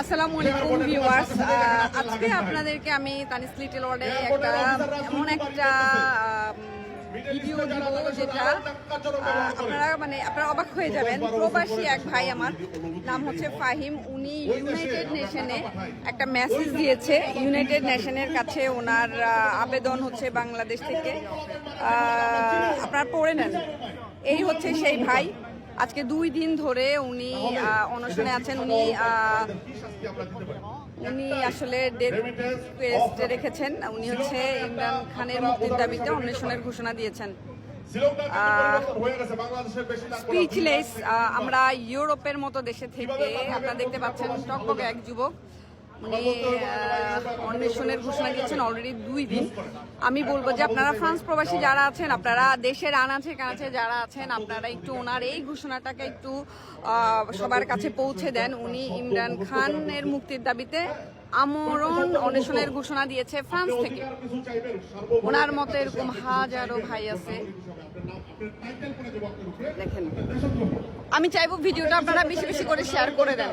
আসসালামু আলাইকুম ভিউয়ার্স। আজকে আপনাদেরকে আমি তানিস লিটল ওয়ার্ডে একটা এমন একটা ভিডিও দিব যেটা আপনারা মানে আপনারা অবাক হয়ে যাবেন। প্রবাসী এক ভাই আমার, নাম হচ্ছে ফাহিম। উনি ইউনাইটেড নেশনে একটা মেসেজ দিয়েছে। ইউনাইটেড নেশনের কাছে ওনার আবেদন হচ্ছে বাংলাদেশ থেকে। আপনারা পড়ে নেন। এই হচ্ছে সেই ভাই। আজকে দুই দিন ধরে উনি অনশনে আছেন উনি উনি আসলে ডেথ রেখেছেন। উনি হচ্ছে ইমরান খানের মুক্তির দাবিতে অন্বেষণের ঘোষণা দিয়েছেন। স্পিচলেস আমরা ইউরোপের মতো দেশে থেকে আপনারা দেখতে পাচ্ছেন টকবকে এক যুবক। উনি অন্বেষণের ঘোষণা দিয়েছেন অলরেডি দুই দিন। আমি বলব যে আপনারা ফ্রান্স প্রবাসী যারা আছেন, আপনারা দেশের আনাচে কানাচে যারা আছেন, আপনারা একটু ওনার এই ঘোষণাটাকে একটু সবার কাছে পৌঁছে দেন। উনি ইমরান খানের মুক্তির দাবিতে আমরণ অন্বেষণের ঘোষণা দিয়েছে ফ্রান্স থেকে। ওনার মতো এরকম হাজারো ভাই আছে। দেখেন। আমি চাইব ভিডিওটা আপনারা বেশি বেশি করে শেয়ার করে দেন।